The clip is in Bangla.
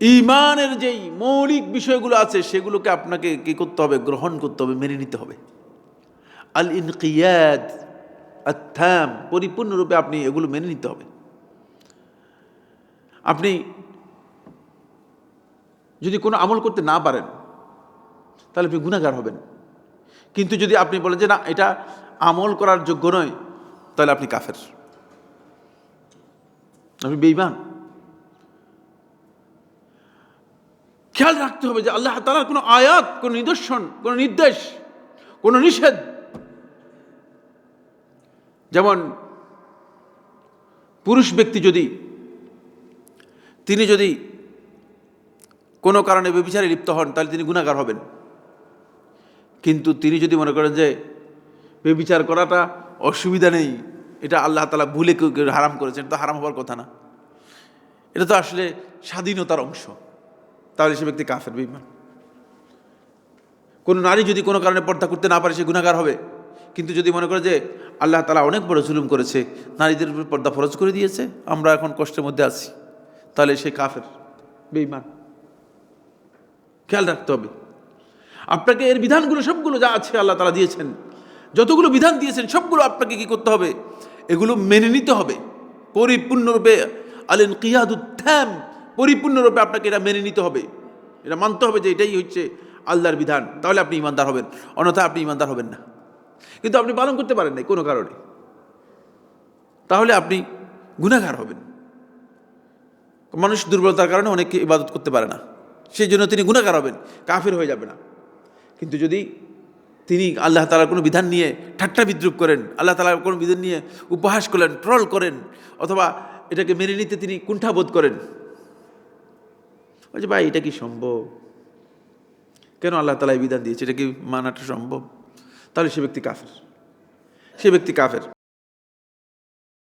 ইমানের যেই মৌলিক বিষয়গুলো আছে, সেগুলোকে আপনাকে কি করতে হবে? গ্রহণ করতে হবে, মেনে নিতে হবে। আল ইনকিয়াদ আত্থাম, পরিপূর্ণরূপে আপনি এগুলো মেনে নিতে হবে। আপনি যদি কোনো আমল করতে না পারেন, তাহলে আপনি গুণাগার হবেন। কিন্তু যদি আপনি বলেন যে না, এটা আমল করার যোগ্য নয়, তাহলে আপনি কাফের। আপনি বেইমান খেয়াল রাখতে হবে যে আল্লাহ তালার কোনো আয়াত, কোনো নিদর্শন, কোনো নির্দেশ, কোনো নিষেধ। যেমন পুরুষ ব্যক্তি যদি, তিনি যদি কোনো কারণে ব্যবিচারে লিপ্ত হন, তাহলে তিনি গুণাগার হবেন। কিন্তু তিনি যদি মনে করেন যে ব্যবিচার করাটা অসুবিধা নেই, এটা আল্লাহ তালা ভুলে কেউ হারাম করেছেন তো হারাম হওয়ার কথা না। এটা তো আসলে স্বাধীনতার অংশ। তাহলে সে ব্যক্তি কাফের বিমান কোনো নারী যদি কোনো কারণে পর্দা করতে না পারে, সে গুণাগার হবে। কিন্তু যদি মনে করে যে আল্লাহ তালা অনেক বড় জুলুম করেছে, নারীদের উপর পর্দা ফরজ করে দিয়েছে, আমরা এখন কষ্টের মধ্যে আছি, তাহলে সে কাফের বেইমান খেয়াল রাখতে হবে। আপনাকে এর বিধানগুলো সবগুলো যা আছে আল্লাহ তালা দিয়েছেন, যতগুলো বিধান দিয়েছেন, সবগুলো আপনাকে কি করতে হবে? এগুলো মেনে নিতে হবে। পরিপূর্ণরূপে আলেন কিয়াদুত্থাম পরিপূর্ণরূপে আপনাকে এটা মেনে নিতে হবে। এটা মানতে হবে যে এটাই হচ্ছে আল্লাহর বিধান। তাহলে আপনি ইমানদার হবেন। অন্যথা আপনি ইমানদার হবেন না। কিন্তু আপনি পালন করতে পারেন না কোনো কারণে। তাহলে আপনি গুণাগার হবেন। মানুষ দুর্বলতার কারণে অনেকে ইবাদত করতে পারে না। সেই জন্য তিনি গুণাগার হবেন, কাফের হয়ে যাবে না। কিন্তু যদি তিনি আল্লাহ তালার কোনো বিধান নিয়ে ঠাট্টা বিদ্রুপ করেন, আল্লাহ তালার কোনো বিধান নিয়ে উপহাস করলেন, ট্রল করেন, অথবা এটাকে মেনে নিতে তিনি কুণ্ঠাবোধ করেন বলছে, ভাই, এটা কি সম্ভব? কেন আল্লাহ তালা বিধান দিয়েছে? এটা কি মানাটা সম্ভব? তাহলে সে ব্যক্তি কাফের। সে ব্যক্তি কাফের।